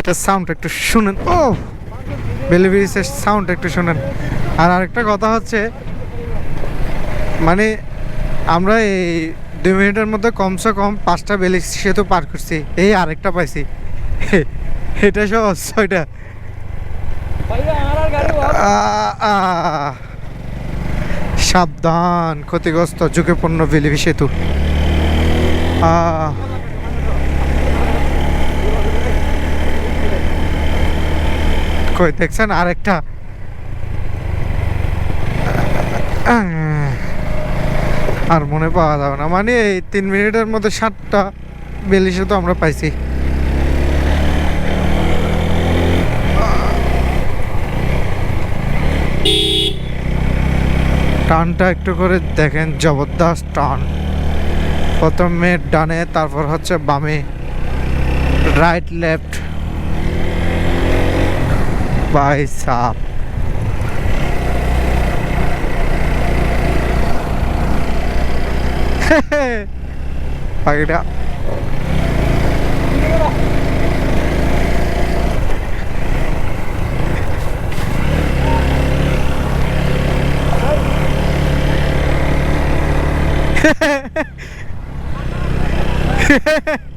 এটার সাউন্ড একটু শুনেন ও বেলিব্রিজের সাউন্ড একটু শুনেন আর আরেকটা কথা হচ্ছে মানে আমরা এই দুই মিনিটের মধ্যে কমসে কম পাঁচটা বেলি সেতু পার করছি এই আরেকটা পাইছি এটা আ- আ। সাবধান, ক্ষতিগ্রস্ত, ঝুঁকিপূর্ণ বেলিবি সেতু আ। কই দেখছেন? আরেকটা। আর মনে পাওয়া যাবে না। মানে এই তিন মিনিটের মধ্যে সাতটা বেলি তো আমরা পাইছি। টানটা একটু করে দেখেন, জবরদস্ত টান। প্রথমে ডানে, তারপর হচ্ছে বামে। রাইট লেফট bye साहब पकड़ा Hehehehe